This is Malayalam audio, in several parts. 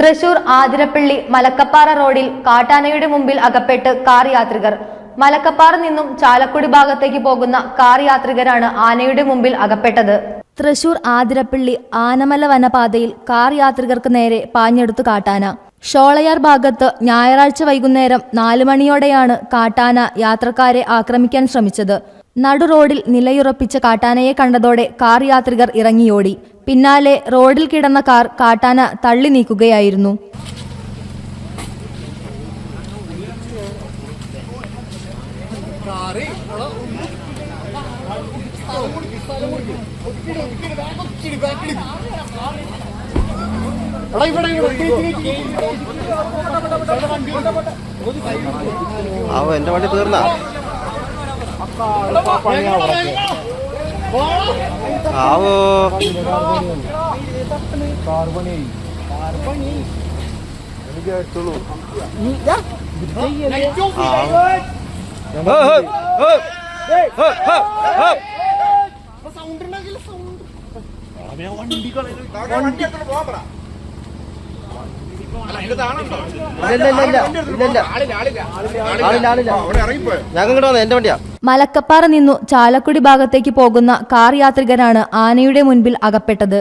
തൃശൂർ ആതിരപ്പള്ളി മലക്കപ്പാറ റോഡിൽ കാട്ടാനയുടെ മുമ്പിൽ അകപ്പെട്ട് കാർ യാത്രികർ. മലക്കപ്പാറ നിന്നും ചാലക്കുടി ഭാഗത്തേക്ക് പോകുന്ന കാർ യാത്രികരാണ് ആനയുടെ മുമ്പിൽ അകപ്പെട്ടത്. തൃശൂർ ആതിരപ്പള്ളി ആനമല വനപാതയിൽ കാർ യാത്രികർക്ക് നേരെ പാഞ്ഞെടുത്തു കാട്ടാന. ഷോളയാർ ഭാഗത്ത് ഞായറാഴ്ച വൈകുന്നേരം നാലു മണിയോടെയാണ് കാട്ടാന യാത്രക്കാരെ ആക്രമിക്കാൻ ശ്രമിച്ചത്. നടു റോഡിൽ നിലയുറപ്പിച്ച കാട്ടാനയെ കണ്ടതോടെ കാർ യാത്രികർ ഇറങ്ങിയോടി. പിന്നാലെ റോഡിൽ കിടന്ന കാർ കാട്ടാന തള്ളി നീക്കുകയായിരുന്നു ആവോ എന്റെ വണ്ടി തീർന്ന ആവോ ഞങ്ങൾ ഇങ്ങോട്ട് വന്നേ എന്റെ വണ്ടിയാ. മലക്കപ്പാറ നിന്നു ചാലക്കുടി ഭാഗത്തേക്ക് പോകുന്ന കാർ യാത്രികരാണ് ആനയുടെ മുൻപിൽ അകപ്പെട്ടത്.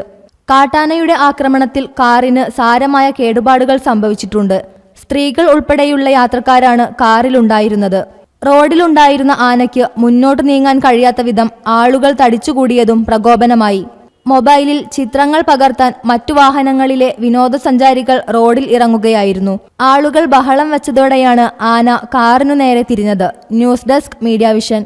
കാട്ടാനയുടെ ആക്രമണത്തിൽ കാറിന് സാരമായ കേടുപാടുകൾ സംഭവിച്ചിട്ടുണ്ട്. സ്ത്രീകൾ ഉൾപ്പെടെയുള്ള യാത്രക്കാരാണ് കാറിലുണ്ടായിരുന്നത്. റോഡിലുണ്ടായിരുന്ന ആനയ്ക്ക് മുന്നോട്ട് നീങ്ങാൻ കഴിയാത്ത വിധം ആളുകൾ തടിച്ചുകൂടിയതും പ്രകോപനമായി. മൊബൈലിൽ ചിത്രങ്ങൾ പകർത്താൻ മറ്റു വാഹനങ്ങളിലെ വിനോദസഞ്ചാരികൾ റോഡിൽ ഇറങ്ങുകയായിരുന്നു. ആളുകൾ ബഹളം വെച്ചതോടെയാണ് ആന കാറിനു നേരെ തിരിഞ്ഞത്. News desk media vision.